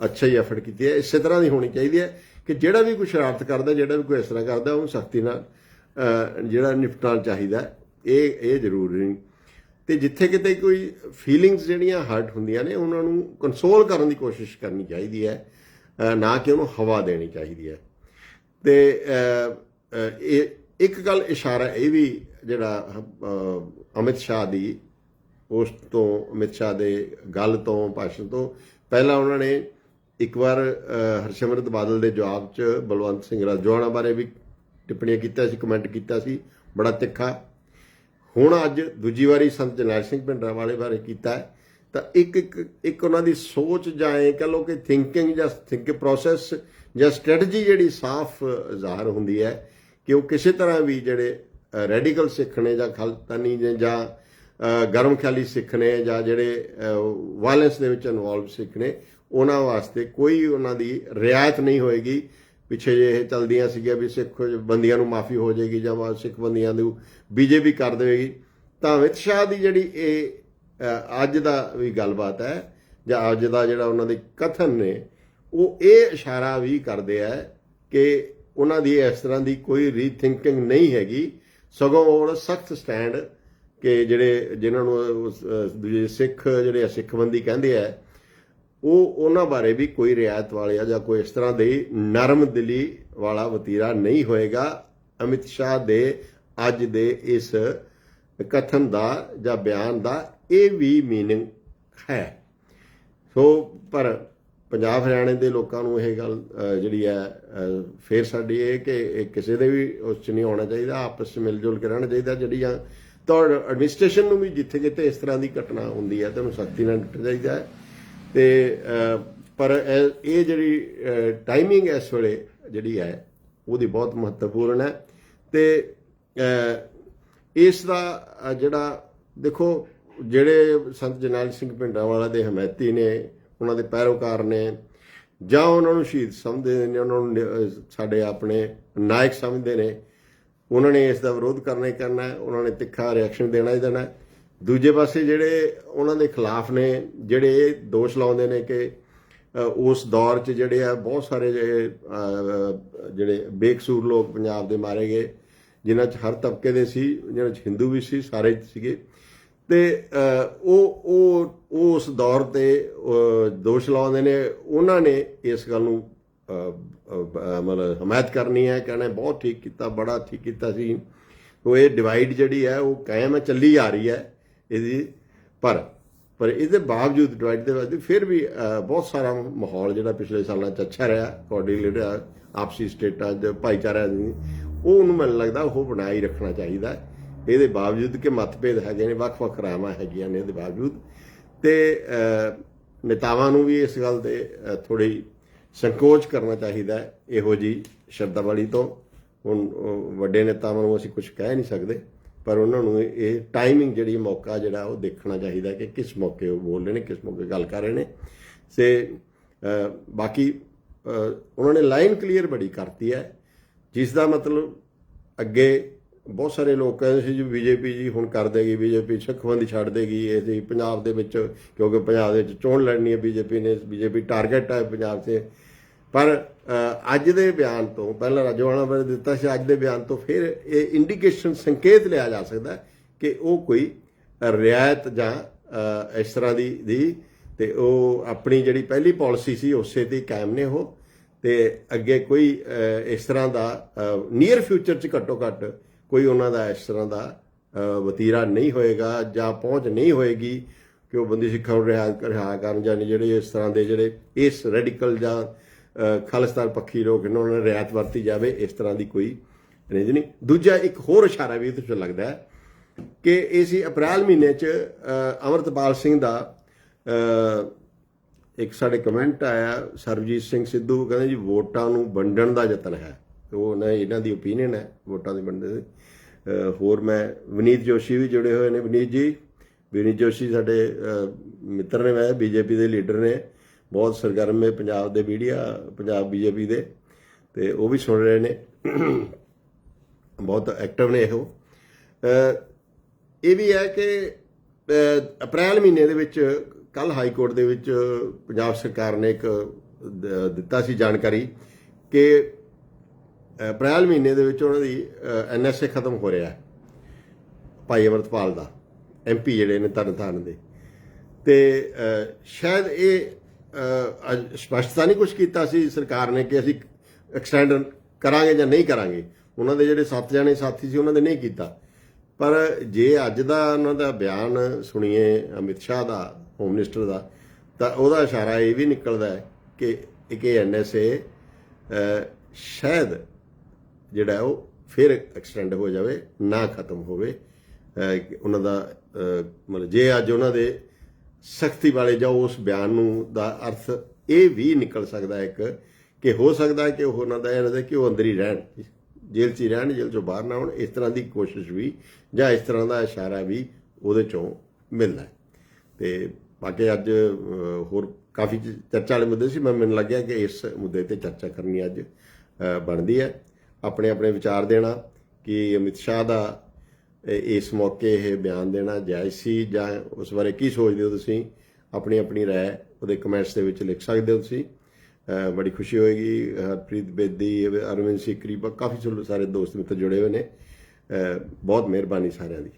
ਅੱਛਾ ਹੀ ਐਫਰਟ ਕੀਤੀ ਹੈ। ਇਸੇ ਤਰ੍ਹਾਂ ਦੀ ਹੋਣੀ ਚਾਹੀਦੀ ਹੈ ਕਿ ਜਿਹੜਾ ਵੀ ਕੋਈ ਸ਼ਰਾਰਤ ਕਰਦਾ, ਜਿਹੜਾ ਵੀ ਕੋਈ ਇਸ ਤਰ੍ਹਾਂ ਕਰਦਾ, ਉਹਨੂੰ ਸਖਤੀ ਨਾਲ ਜਿਹੜਾ ਨਿਪਟਾਉਣਾ ਚਾਹੀਦਾ, ਇਹ ਇਹ ਜ਼ਰੂਰੀ ਨਹੀਂ। ਤੇ ਜਿੱਥੇ ਕਿਤੇ ਕੋਈ ਫੀਲਿੰਗਸ ਜਿਹੜੀਆਂ ਹਰਟ ਹੁੰਦੀਆਂ ਨੇ, ਉਹਨਾਂ ਨੂੰ ਕੰਟਰੋਲ ਕਰਨ ਦੀ ਕੋਸ਼ਿਸ਼ ਕਰਨੀ ਚਾਹੀਦੀ ਹੈ। ਨਾ ਕਿ ਉਹਨੂੰ ਹਵਾ ਦੇਣੀ ਚਾਹੀਦੀ ਹੈ। ਤੇ ਇਹ ਇੱਕ ਗੱਲ ਇਸ਼ਾਰਾ ਇਹ ਵੀ ਜਿਹੜਾ ਅਮਿਤ ਸ਼ਾਹ ਦੀ ਉਸ ਤੋਂ ਅਮਿਤ ਸ਼ਾਹ ਦੇ ਗੱਲ ਤੋਂ ਭਾਸ਼ਣ ਤੋਂ ਪਹਿਲਾਂ ਉਹਨਾਂ ਨੇ ਇੱਕ ਵਾਰ ਅਹ, ਹਰਸਿਮਰਤ ਬਾਦਲ ਦੇ ਜਵਾਬ 'ਚ ਬਲਵੰਤ ਸਿੰਘ ਰਾਜੋਆਣਾ ਬਾਰੇ ਵੀ ਟਿੱਪਣੀਆਂ ਕੀਤਾ ਸੀ ਕਮੈਂਟ ਕੀਤਾ ਸੀ ਬੜਾ ਤਿੱਖਾ। ਹੁਣ ਅੱਜ ਦੂਜੀ ਵਾਰੀ ਸੰਤ ਜਰਨੈਲ ਸਿੰਘ ਭਿੰਡਰਾਂ ਵਾਲੇ ਬਾਰੇ ਕੀਤਾ ਹੈ ਤਾਂ ਇੱਕ ਇੱਕ ਇੱਕ ਉਹਨਾਂ ਦੀ ਸੋਚ ਜਾਂ ਇਹ ਕਹ ਲਓ ਕਿ ਥਿੰਕਿੰਗ ਜਾਂ ਥਿੰਕ ਪ੍ਰੋਸੈਸ ਜਾਂ ਸਟ੍ਰੈਟਜੀ ਜਿਹੜੀ ਸਾਫ਼ ਜ਼ਾਹਰ ਹੁੰਦੀ ਹੈ ਕਿ ਉਹ ਕਿਸੇ ਤਰ੍ਹਾਂ ਵੀ ਜਿਹੜੇ ਰੈਡੀਕਲ ਸਿੱਖ ਨੇ ਜਾਂ ਖਾਲਤਾਨੀ ਨੇ ਜਾਂ ਗਰਮ ਖਿਆਲੀ ਸਿੱਖ ਨੇ ਜਾਂ ਜਿਹੜੇ ਵਾਇਲੈਂਸ ਦੇ ਵਿੱਚ ਇਨਵੋਲਵ ਸਿੱਖ ਨੇ ਉਹਨਾਂ ਵਾਸਤੇ ਕੋਈ ਉਹਨਾਂ ਦੀ ਰਿਆਇਤ ਨਹੀਂ ਹੋਏਗੀ। ਪਿੱਛੇ ਜੇ ਇਹ ਚਲਦੀਆਂ ਸੀਗੀਆਂ ਵੀ ਸਿੱਖ ਬੰਦੀਆਂ ਨੂੰ ਮਾਫੀ ਹੋ ਜਾਏਗੀ ਜਾਂ ਸਿੱਖ ਬੰਦੀਆਂ ਨੂੰ ਬੀਜੇਪੀ ਕਰ ਦੇਵੇਗੀ, ਤਾਂ ਅਮਿਤ ਸ਼ਾਹ ਦੀ ਜਿਹੜੀ ਇਹ ਅੱਜ ਦਾ ਵੀ ਗੱਲਬਾਤ ਹੈ ਜਾਂ ਅੱਜ ਦਾ ਜਿਹੜਾ ਉਹਨਾਂ ਦੇ ਕਥਨ ਨੇ, ਉਹ ਇਹ ਇਸ਼ਾਰਾ ਵੀ ਕਰਦੇ ਆ ਕਿ ਉਹਨਾਂ ਦੀ ਇਸ ਤਰ੍ਹਾਂ ਦੀ ਕੋਈ ਰੀਥਿੰਕਿੰਗ ਨਹੀਂ ਹੈਗੀ। ਸਗੋਂ ਉਹ ਸਖਤ ਸਟੈਂਡ ਕਿ ਜਿਹੜੇ ਜਿਨ੍ਹਾਂ ਨੂੰ ਦੂਜੇ ਸਿੱਖ ਜਿਹੜੇ ਆ ਸਿੱਖਬੰਦੀ ਕਹਿੰਦੇ ਆ, ਉਹ ਉਹਨਾਂ ਬਾਰੇ ਵੀ ਕੋਈ ਰਿਆਇਤ ਵਾਲਿਆ ਜਾਂ ਕੋਈ ਇਸ ਤਰ੍ਹਾਂ ਦੇ ਨਰਮ ਦਿਲੀ ਵਾਲਾ ਵਤੀਰਾ ਨਹੀਂ ਹੋਏਗਾ। ਅਮਿਤ ਸ਼ਾਹ ਦੇ ਅੱਜ ਦੇ ਇਸ ਕਥਨ ਦਾ ਜਾਂ ਬਿਆਨ ਦਾ ਇਹ ਵੀ ਮੀਨਿੰਗ ਹੈ। ਸੋ, ਪਰ ਪੰਜਾਬ ਹਰਿਆਣੇ ਦੇ ਲੋਕਾਂ ਨੂੰ ਇਹ ਗੱਲ ਜਿਹੜੀ ਹੈ ਅਹ, ਫੇਰ ਸਾਡੀ ਇਹ ਕਿ ਇਹ ਕਿਸੇ ਦੇ ਵੀ ਉਸ ਚ ਨਹੀਂ ਹੋਣਾ ਚਾਹੀਦਾ ਆਪਸ ਵਿੱਚ ਮਿਲ ਜੁਲ ਕੇ ਰਹਿਣਾ ਚਾਹੀਦਾ ਜਿਹੜੀਆਂ ਤਾਂ ਐਡਮਿਨਿਸਟ੍ਰੇਸ਼ਨ ਨੂੰ ਵੀ ਜਿੱਥੇ ਕਿਤੇ ਇਸ ਤਰ੍ਹਾਂ ਦੀ ਘਟਨਾ ਹੁੰਦੀ ਹੈ ਤਾਂ ਉਹਨੂੰ ਸਖਤੀ ਨਾਲ ਨਿਪਟਣਾ ਚਾਹੀਦਾ ਹੈ। ਤੇ ਪਰ ਇਹ ਇਹ ਜਿਹੜੀ ਟਾਈਮਿੰਗ ਇਸ ਵੇਲੇ ਜਿਹੜੀ ਹੈ ਉਹਦੀ ਬਹੁਤ ਮਹੱਤਵਪੂਰਨ ਹੈ। ਤੇ ਇਸ ਦਾ ਜਿਹੜਾ ਦੇਖੋ ਜਿਹੜੇ ਸੰਤ ਜਰਨੈਲ ਸਿੰਘ ਭਿੰਡਰਾਂਵਾਲਾ ਦੇ ਹਮਾਇਤੀ ਨੇ ਉਹਨਾਂ ਦੇ ਪੈਰੋਕਾਰ ਨੇ, ਜਾਂ ਉਹਨਾਂ ਨੂੰ ਸ਼ਹੀਦ ਸਮਝਦੇ ਨੇ ਉਹਨਾਂ ਨੂੰ ਸਾਡੇ ਆਪਣੇ ਨਾਇਕ ਸਮਝਦੇ ਨੇ, ਉਹਨਾਂ ਨੇ ਇਸ ਦਾ ਵਿਰੋਧ ਕਰਨਾ ਹੀ ਕਰਨਾ ਹੈ, ਉਹਨਾਂ ਨੇ ਤਿੱਖਾ ਰਿਐਕਸ਼ਨ ਦੇਣਾ ਹੀ ਦੇਣਾ ਦੂਜੇ ਪਾਸੇ ਜਿਹੜੇ ਉਹਨਾਂ ਦੇ ਖਿਲਾਫ ਨੇ, ਜਿਹੜੇ ਇਹ ਦੋਸ਼ ਲਾਉਂਦੇ ਨੇ ਕਿ ਉਸ ਦੌਰ 'ਚ ਜਿਹੜੇ ਆ, ਬਹੁਤ ਸਾਰੇ ਜਿਹੜੇ ਜਿਹੜੇ ਬੇਕਸੂਰ ਲੋਕ ਪੰਜਾਬ ਦੇ ਮਾਰੇ ਗਏ, ਜਿਨ੍ਹਾਂ 'ਚ ਹਰ ਤਬਕੇ ਦੇ ਸੀ, ਜਿਨ੍ਹਾਂ 'ਚ ਹਿੰਦੂ ਵੀ ਸੀ, ਸਾਰੇ ਸੀਗੇ। ਤੇ ਉਹ ਉਹ ਉਹ ਉਸ ਦੌਰ ਤੇ ਦੋਸ਼ ਲਾਉਂਦੇ ਨੇ। ਉਹਨਾਂ ਨੇ ਇਸ ਗੱਲ ਨੂੰ ਮਤਲਬ ਹਮਾਇਤ ਕਰਨੀ ਹੈ। ਕਹਿੰਦੇ ਬਹੁਤ ਠੀਕ ਕੀਤਾ, ਬੜਾ ਠੀਕ ਕੀਤਾ ਸੀ। ਉਹ ਇਹ ਡਿਵਾਈਡ ਜਿਹੜੀ ਹੈ, ਉਹ ਕਾਇਮ ਹੈ, ਚੱਲੀ ਆ ਰਹੀ ਹੈ ਇਹਦੀ। ਪਰ ਪਰ ਇਹਦੇ ਬਾਵਜੂਦ ਡਿਵਾਈਡ ਦੇ ਬਾਵਜੂਦ ਫਿਰ ਵੀ ਬਹੁਤ ਸਾਰਾ ਮਾਹੌਲ ਜਿਹੜਾ ਪਿਛਲੇ ਸਾਲਾਂ ਚ ਅੱਛਾ ਰਿਹਾ। ਕੋਆਰਡੀਨੇਟਰ ਆਪਸੀ ਸਟੇਟਾਂ ਦੇ ਭਾਈਚਾਰਿਆਂ ਦੀ, ਉਹ ਉਹਨੂੰ ਮੈਨੂੰ ਲੱਗਦਾ ਉਹ ਬਣਾਈ ਰੱਖਣਾ ਚਾਹੀਦਾ ਹੈ। ਇਹਦੇ ਬਾਵਜੂਦ ਕਿ ਮਤਭੇਦ ਹੈਗੇ ਨੇ ਵੱਖ-ਵੱਖ ਰਾਵਾਂ ਹੈਗੀਆਂ ਨੇ ਇਹਦੇ ਬਾਵਜੂਦ। ਤੇ ਨੇਤਾਵਾਂ ਨੂੰ ਵੀ ਇਸ ਗੱਲ ਤੇ ਥੋੜੀ ਸੰਕੋਚ ਕਰਨਾ ਚਾਹੀਦਾ ਹੈ, ਇਹੋ ਜੀ ਸ਼ਬਦਾਵਲੀ ਤੋਂ। ਹੁਣ ਵੱਡੇ ਨੇਤਾਵਾਂ ਨੂੰ ਅਸੀਂ ਕੁਝ ਕਹਿ ਨਹੀਂ ਸਕਦੇ, ਪਰ ਉਹਨਾਂ ਨੂੰ ਇਹ ਟਾਈਮਿੰਗ ਜਿਹੜੀ ਮੌਕਾ ਜਿਹੜਾ ਉਹ ਦੇਖਣਾ ਚਾਹੀਦਾ ਕਿ ਕਿਸ ਮੌਕੇ ਉਹ ਬੋਲ ਰਹੇ ਨੇ, ਕਿਸ ਮੌਕੇ ਗੱਲ ਕਰ ਰਹੇ ਨੇ। ਸੇ ਬਾਕੀ ਉਹਨਾਂ ਨੇ ਲਾਈਨ ਕਲੀਅਰ ਬੜੀ ਕਰਤੀ ਹੈ, ਜਿਸ ਦਾ ਮਤਲਬ ਅੱਗੇ ਬਹੁਤ ਸਾਰੇ ਲੋਕ ਕਹਿੰਦੇ ਸੀ ਜੀ ਬੀਜੇਪੀ ਜੀ ਹੁਣ ਕਰ ਦੇਗੀ, ਬੀਜੇਪੀ ਸਿੱਖਬੰਦੀ ਛੱਡ ਦੇਗੀ, ਇਹ ਜੀ ਪੰਜਾਬ ਦੇ ਵਿੱਚ, ਕਿਉਂਕਿ ਪੰਜਾਬ ਦੇ ਵਿੱਚ ਚੋਣ ਲੜਨੀ ਹੈ ਬੀਜੇਪੀ ਨੇ, ਬੀਜੇਪੀ ਟਾਰਗੇਟ ਹੈ ਪੰਜਾਬ 'ਤੇ। ਪਰ ਅੱਜ ਦੇ ਬਿਆਨ ਤੋਂ, ਪਹਿਲਾਂ ਰਾਜਵਾਣਾ ਬਾਰੇ ਦਿੱਤਾ ਸੀ, ਅੱਜ ਦੇ ਬਿਆਨ ਤੋਂ ਫਿਰ ਇਹ ਇੰਡੀਕੇਸ਼ਨ ਸੰਕੇਤ ਲਿਆ ਜਾ ਸਕਦਾ ਕਿ ਉਹ ਕੋਈ ਰਿਆਇਤ ਜਾਂ ਇਸ ਤਰ੍ਹਾਂ ਦੀ ਦੀ ਤੇ ਉਹ ਆਪਣੀ ਜਿਹੜੀ ਪਹਿਲੀ ਪਾਲਿਸੀ ਸੀ, ਉਸੇ ਤੇ ਹੀ ਕਾਇਮ ਨੇ ਉਹ। ਤੇ ਅੱਗੇ ਕੋਈ ਇਸ ਤਰ੍ਹਾਂ ਦਾ ਨੀਅਰ ਫਿਊਚਰ ਚ ਘੱਟੋ ਘੱਟ ਕੋਈ ਉਹਨਾਂ ਦਾ ਇਸ ਤਰ੍ਹਾਂ ਦਾ ਵਤੀਰਾ ਨਹੀਂ ਹੋਏਗਾ ਜਾਂ ਪਹੁੰਚ ਨਹੀਂ ਹੋਏਗੀ ਕਿ ਉਹ ਬੰਦੀ ਸਿੱਖਾਂ ਨੂੰ ਰਿਹਾ ਰਿਹਾ ਕਰਨ ਜਾਂ ਜਿਹੜੇ ਇਸ ਤਰ੍ਹਾਂ ਦੇ ਜਿਹੜੇ ਇਸ ਰੈਡੀਕਲ ਜਾਂ ਖਾਲਿਸਤਾਨ ਪੱਖੀ ਲੋਕ ਇਹਨਾਂ ਨੂੰ ਰਿਆਇਤ ਵਰਤੀ ਜਾਵੇ ਇਸ ਤਰ੍ਹਾਂ ਦੀ ਕੋਈ ਰੇਂਜ ਨਹੀਂ। ਦੂਜਾ ਇੱਕ ਹੋਰ ਇਸ਼ਾਰਾ ਵੀ ਇਹਦੇ ਚ ਲੱਗਦਾ ਹੈ ਕਿ ਇਹ ਸੀ ਅਪ੍ਰੈਲ ਮਹੀਨੇ ਚ ਅ, ਅਮਰਤਪਾਲ ਸਿੰਘ ਦਾ ਇੱਕ ਸਾਡੇ ਕਮੈਂਟ ਆਇਆ ਸਰਬਜੀਤ ਸਿੰਘ ਸਿੱਧੂ ਕਹਿੰਦੇ ਜੀ ਵੋਟਾਂ ਨੂੰ ਵੰਡਣ ਦਾ ਯਤਨ ਹੈ। ਉਹ ਨਾ ਇਹਨਾਂ ਦੀ ਓਪੀਨੀਅਨ ਹੈ, ਵੋਟਾਂ ਦੇ ਵੰਡਣ ਦੀ। ਹੋਰ ਮੈਂ ਵਿਨੀਤ ਜੋਸ਼ੀ ਵੀ ਜੁੜੇ ਹੋਏ ਨੇ। ਵਿਨੀਤ ਜੀ, ਵਿਨੀਤ ਜੋਸ਼ੀ ਸਾਡੇ ਮਿੱਤਰ ਨੇ ਮੈਂ ਬੀਜੇਪੀ ਦੇ ਲੀਡਰ ਨੇ। ਬਹੁਤ ਸਰਗਰਮ ਹੈ ਪੰਜਾਬ ਦੇ ਮੀਡੀਆ ਪੰਜਾਬ ਬੀਜੇਪੀ ਦੇ। ਤੇ ਉਹ ਵੀ ਸੁਣ ਰਹੇ ਨੇ। ਬਹੁਤ ਐਕਟਿਵ ਨੇ ਇਹੋ। ਇਹ ਵੀ ਹੈ ਕਿ ਅਪ੍ਰੈਲ ਮਹੀਨੇ ਦੇ ਵਿੱਚ ਕੱਲ ਹਾਈ ਕੋਰਟ ਦੇ ਵਿੱਚ ਪੰਜਾਬ ਸਰਕਾਰ ਨੇ ਇੱਕ ਦਿੱਤਾ ਸੀ ਜਾਣਕਾਰੀ ਕਿ ਅਪ੍ਰੈਲ ਮਹੀਨੇ ਦੇ ਵਿੱਚ ਉਹਨਾਂ ਦੀ ਐਨਐਸਏ ਖਤਮ ਹੋ ਰਿਹਾ ਹੈ। ਭਾਈ ਅਮਰਤਪਾਲ ਦਾ ਐਮਪੀ ਜਿਹੜੇ ਨੇ ਤਰਨਤਾਰਨ ਦੇ। ਤੇ ਸ਼ਾਇਦ ਇਹ ਅ, ਸਪਸ਼ਟਤਾ ਨਹੀਂ ਕੁਝ ਕੀਤਾ ਸੀ ਸਰਕਾਰ ਨੇ ਕਿ ਅਸੀਂ ਐਕਸਟੈਂਡ ਕਰਾਂਗੇ ਜਾਂ ਨਹੀਂ ਕਰਾਂਗੇ। ਉਹਨਾਂ ਦੇ ਜਿਹੜੇ ਸੱਤ ਜਣੇ ਸਾਥੀ ਸੀ ਉਹਨਾਂ ਦੇ ਨਹੀਂ ਕੀਤਾ। ਪਰ ਜੇ ਅੱਜ ਦਾ ਉਹਨਾਂ ਦਾ ਬਿਆਨ ਸੁਣੀਏ ਅਮਿਤ ਸ਼ਾਹ ਦਾ ਹੋਮ ਮਿਨਿਸਟਰ ਦਾ ਤਾਂ ਉਹਦਾ ਇਸ਼ਾਰਾ ਇਹ ਵੀ ਨਿਕਲਦਾ ਹੈ ਕਿ ਇੱਕ ਐਨਐਸਏ ਸ਼ਾਇਦ ਜਿਹੜਾ ਉਹ ਫਿਰ ਐਕਸਟੈਂਡ ਹੋ ਜਾਵੇ, ਨਾ ਖਤਮ ਹੋਵੇ। ਉਹਨਾਂ ਦਾ ਮਤਲਬ ਜੇ ਅੱਜ ਉਹਨਾਂ ਦੇ ਸਖਤੀ ਵਾਲੇ ਜਾਂ ਉਸ ਬਿਆਨ ਨੂੰ ਦਾ ਅਰਥ ਇਹ ਵੀ ਨਿਕਲ ਸਕਦਾ ਇੱਕ, ਕਿ ਹੋ ਸਕਦਾ ਹੈ ਕਿ ਉਹ ਉਹਨਾਂ ਦਾ ਇਹ ਰਹਦੇ ਕਿ ਉਹ ਅੰਦਰ ਹੀ ਰਹਿਣ। ਜੇਲ੍ਹ 'ਚ ਹੀ ਰਹਿਣ, ਜੇਲ੍ਹ ਚੋਂ ਬਾਹਰ ਨਾ ਆਉਣ। ਇਸ ਤਰ੍ਹਾਂ ਦੀ ਕੋਸ਼ਿਸ਼ ਵੀ ਜਾਂ ਇਸ ਤਰ੍ਹਾਂ ਦਾ ਇਸ਼ਾਰਾ ਵੀ ਉਹਦੇ ਚੋਂ ਮਿਲਦਾ ਹੈ। ਤੇ ਬਾਕੀ ਅੱਜ ਹੋਰ ਕਾਫੀ ਚਰਚਾ ਵਾਲੇ ਮੁੱਦੇ ਸੀ। ਮੈਂ ਮੈਨੂੰ ਲੱਗਿਆ ਕਿ ਇਸ ਮੁੱਦੇ ਤੇ ਚਰਚਾ ਕਰਨੀ ਅੱਜ ਬਣਦੀ ਹੈ। ਆਪਣੇ ਆਪਣੇ ਵਿਚਾਰ ਦੇਣਾ ਕਿ ਅਮਿਤ ਸ਼ਾਹ ਦਾ ਇਸ ਮੌਕੇ ਇਹ ਬਿਆਨ ਦੇਣਾ ਜਾਇਜ਼ ਸੀ ਜਾਂ ਉਸ ਬਾਰੇ ਕੀ ਸੋਚਦੇ ਹੋ ਤੁਸੀਂ? ਆਪਣੀ ਆਪਣੀ ਰਾਏ ਉਹਦੇ ਕਮੈਂਟਸ ਦੇ ਵਿੱਚ ਲਿਖ ਸਕਦੇ ਹੋ ਤੁਸੀਂ। ਬੜੀ ਖੁਸ਼ੀ ਹੋਏਗੀ। ਹਰਪ੍ਰੀਤ ਬੇਦੀ, ਅਰਵਿੰਦ ਸਿਕਰੀ ਕਾਫੀ ਸਾਰੇ ਦੋਸਤ ਮਿੱਤਰ ਜੁੜੇ ਹੋਏ ਨੇ। ਬਹੁਤ ਮਿਹਰਬਾਨੀ ਸਾਰਿਆਂ ਦੀ।